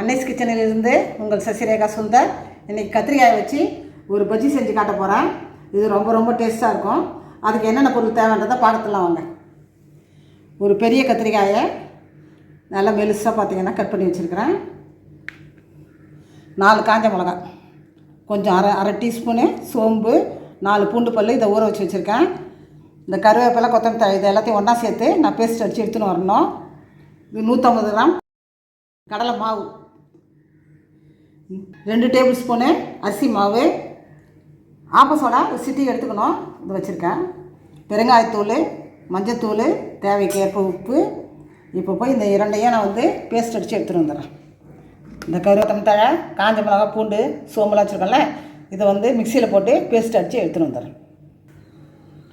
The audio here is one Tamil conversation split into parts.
அன்னைஸ் கிச்சனிலிருந்து உங்கள் சசிரேகா சுந்தர் இன்றைக்கி கத்திரிக்காயை வச்சு ஒரு பஜ்ஜி செஞ்சு காட்ட போகிறேன் இது ரொம்ப ரொம்ப டேஸ்ட்டாக இருக்கும். அதுக்கு என்னென்ன பொருள் தேவைன்றதை பார்த்துலாம் வாங்க. ஒரு பெரிய கத்திரிக்காயை நல்லா மெலிசாக பார்த்தீங்கன்னா கட் பண்ணி வச்சுருக்கிறேன். நாலு காஞ்ச மிளகா கொஞ்சம் அரை அரை டீஸ்பூனு சோம்பு நாலு பூண்டு பல் இதை ஊற வச்சு வச்சுருக்கேன். இந்த கருவேப்பிலை கொத்தமல்லி தழை இது எல்லாத்தையும் ஒன்றா சேர்த்து நான் பேஸ்ட் அடித்து எடுத்துன்னு வரணும். இது நூற்றம்பது கிராம். கடலை மாவு. ரெண்டு டேபிள் ஸ்பூனு அரிசி மாவு. ஆப்பசோடா ஒரு சிட்டி எடுத்துக்கணும். இது வச்சுருக்கேன். பெருங்காயத்தூள் மஞ்சத்தூள் தேவைக்கேற்ப உப்பு. இப்போ போய் இந்த இரண்டையும் நான் வந்து பேஸ்ட் அடித்து எடுத்துகிட்டு வந்துடுறேன். இந்த கருவத்தமிழ்த்தழை காஞ்ச மிளகா பூண்டு சோம்புலாம் வச்சுருக்கோம்ல இதை வந்து மிக்சியில் போட்டு பேஸ்ட் அடித்து எடுத்துகிட்டு வந்துடுறேன்.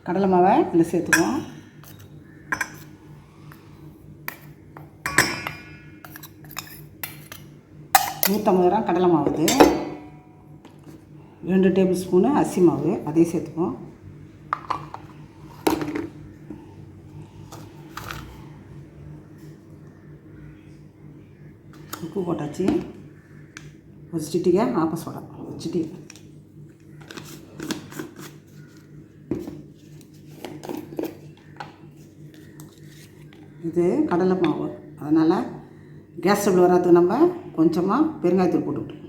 கடலை மாவை இதில் சேர்த்துக்குவோம். நூற்றம்பது கிராம் கடலை மாவு ரெண்டு டேபிள் ஸ்பூனு அரிசி மாவு அதையும் சேர்த்துக்குவோம் உப்பு போட்டாச்சு. ஒரு சிட்டிகை ஆப்ப சோடா ஒரு சிட்டிகை. இது கடலை மாவு. அதனால் கேஸ் ஸ்டவ்வில் வராதுக்கு நம்ம கொஞ்சமாக பெருங்காயத்தூள் போட்டுவிட்டோம்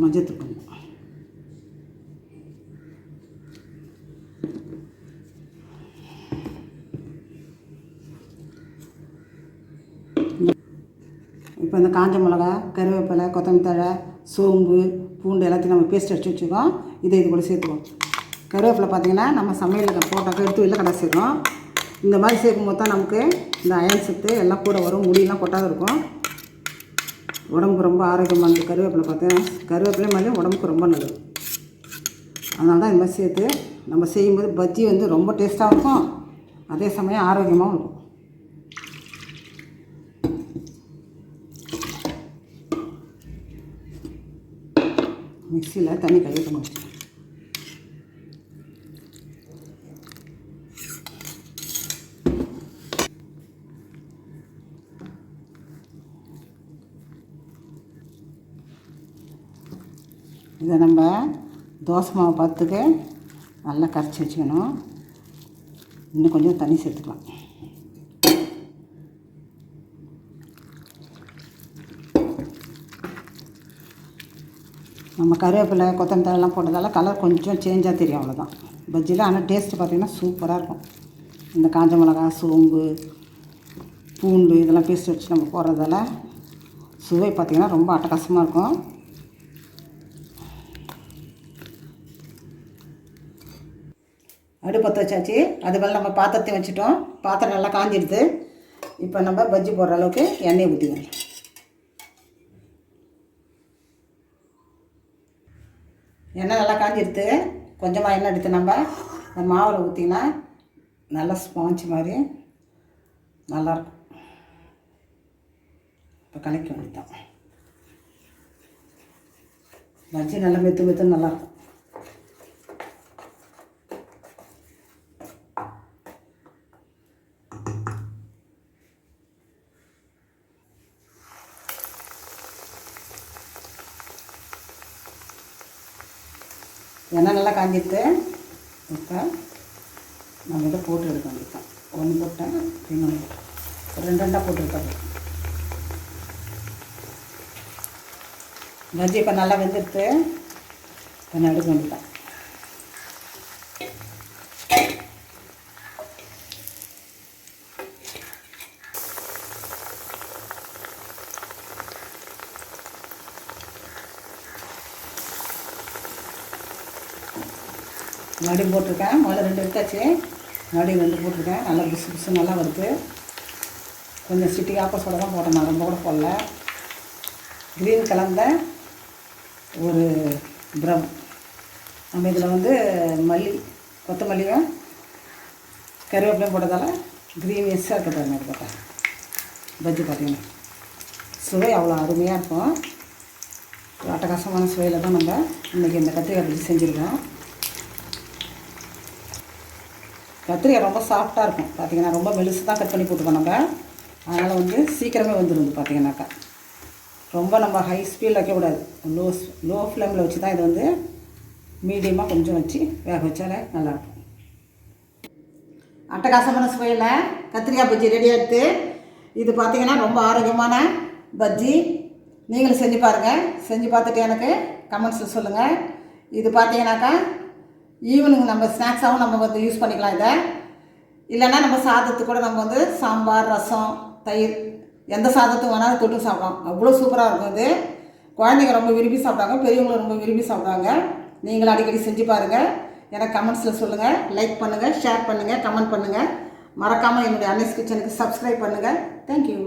மஞ்சத்தூள் கொஞ்சம் இப்போ இந்த காஞ்ச மிளகா கருவேப்பிலை கொத்தமல்லி தழை சோம்பு பூண்டு எல்லாத்தையும் நம்ம பேஸ்ட் அடிச்சு வச்சுக்கோம் இதை இது கூட சேர்த்துக்குவோம். கருவேப்பிலை பார்த்திங்கன்னா நம்ம சமையலுக்கு போட்டாக்க எடுத்து வெளில கடை சேர்க்கணும் இந்த மாதிரி சேர்க்கும் போது தான் நமக்கு இந்த அயன் சத்து எல்லாம் கூட வரும். முடியெல்லாம் கொட்டாத இருக்கும். உடம்புக்கு ரொம்ப ஆரோக்கியமாக இருக்குது கருவேப்பிலை பார்த்தேன் கருவேப்பிலை மாதிரி உடம்புக்கு ரொம்ப நல்லது. அதனால தான் இந்த மாதிரி சேர்த்து நம்ம செய்யும்போது பஜ்ஜி வந்து ரொம்ப டேஸ்ட்டாக இருக்கும். அதே சமயம் ஆரோக்கியமாகவும் இருக்கும். மிக்சியில் தண்ணி கழுவிக்கணும் இதை நம்ம தோசை மாவு பார்த்துக்கு நல்லா கரைச்சி வச்சுக்கணும். இன்னும் கொஞ்சம் தண்ணி சேர்த்துக்கலாம். நம்ம கருவேப்பிலை கொத்தமல்லி போட்டதால் போட்டதால கலர் கொஞ்சம் சேஞ்சாக தெரியும் அவ்வளோதான் பஜ்ஜியில் ஆனால் டேஸ்ட்டு பார்த்திங்கன்னா சூப்பராக இருக்கும். இந்த காஞ்ச மிளகா சோம்பு பூண்டு இதெல்லாம் பேஸ்ட் வச்சு நம்ம போடுறதால சுவை பார்த்திங்கன்னா ரொம்ப அட்டகாசமாக இருக்கும். அடுப்பத்து வச்சாச்சு. அது மேலே நம்ம பாத்திரத்தையும் வச்சுட்டோம். பாத்திரம் நல்லா காஞ்சிடுது. இப்போ நம்ம பஜ்ஜி போடுற அளவுக்கு எண்ணெயை ஊற்றிக்கலாம் எண்ணெய் நல்லா காஞ்சிடுது. கொஞ்சமாக எண்ணெய் எடுத்து நம்ம இந்த மாவில் ஊற்றிங்கன்னா நல்லா ஸ்பாஞ்ச் மாதிரி நல்லாயிருக்கும். இப்போ கலக்கி வேண்டியதான் பஜ்ஜி நல்லா மெத்து மெத்து நல்லாயிருக்கும். எண்ணெய் நல்லா காஞ்சிட்டு இப்போ நம்ம இதை போட்டு எடுக்க வேண்டியதான் ஒன்று போட்டேன் இன்னொன்று ரெண்டு ரெண்டாக போட்டு எடுத்தாங்க பஜ்ஜி இப்போ நல்லா வெந்துடுத்து இப்போ நான் எடுக்க வேண்டியதான் மறுபடியும் போட்டிருக்கேன். முதல்ல ரெண்டு எடுத்தாச்சு. மறுபடியும் ரெண்டு போட்டிருக்கேன். நல்லா புசு புசு நல்லா வருது. கொஞ்சம் சிட்டி ஆப்போசோட தான் போட்டேன். நான் ரொம்ப கூட போடல. க்ரீன் கலந்த ஒரு ப்ரௌன். நம்ம இதில் வந்து மல்லி கொத்தமல்லியும் கருவேப்பிலையும் போட்டதால் க்ரீனியஸாக இருக்க பாருங்க அது போட்டேன் பஜ்ஜி பார்த்தீங்கன்னா சுவை அவ்வளோ அருமையாக இருக்கும். அட்டகாசமான சுவையில் தான் நம்ம இன்றைக்கி இந்த கத்திரிக்காய் பஜ்ஜி செஞ்சுருக்கோம். கத்திரிக்காய் ரொம்ப சாஃப்டாக இருக்கும். பார்த்தீங்கன்னா ரொம்ப மெலுசு தான் கட் பண்ணி போட்டுக்கோம் நம்ம. அதனால் வந்து சீக்கிரமே வந்துடும் இது பார்த்தீங்கன்னாக்கா ரொம்ப நம்ம ஹை ஸ்பீடில் வைக்கக்கூடாது லோ லோ ஃப்ளேமில் வச்சு தான் இது வந்து மீடியமாக கொஞ்சம் வச்சு வேக வச்சாலே நல்லாயிருக்கும் அட்டகாசமான சுவையில் கத்திரிக்காய் பஜ்ஜி ரெடி ஆகிடுது இது பார்த்தீங்கன்னா ரொம்ப ஆரோக்கியமான பஜ்ஜி. நீங்களும் செஞ்சு பாருங்கள் செஞ்சு பார்த்துட்டு எனக்கு கமெண்ட்ஸில் சொல்லுங்கள் இது பார்த்தீங்கன்னாக்கா ஈவினிங் நம்ம ஸ்நாக்ஸாகவும் நம்ம வந்து யூஸ் பண்ணிக்கலாம் இதை. இல்லைன்னா நம்ம சாதத்துக்கு கூட நம்ம வந்து சாம்பார் ரசம் தயிர் எந்த சாதத்துக்கு வேணாலும் தொட்டு சாப்பிடலாம். அவ்வளோ சூப்பராக இருக்கும் இது. குழந்தைங்க ரொம்ப விரும்பி சாப்பிட்றாங்க பெரியவங்களும் ரொம்ப விரும்பி சாப்பிடுவாங்க. நீங்களும் அடிக்கடி செஞ்சு பாருங்கள் எனக்கு கமெண்ட்ஸில் சொல்லுங்கள் லைக் பண்ணுங்கள் ஷேர் பண்ணுங்கள் கமெண்ட் பண்ணுங்கள் மறக்காமல் என்னுடைய அன்னைஸ் கிச்சனுக்கு சப்ஸ்கிரைப் பண்ணுங்கள் தேங்க்யூ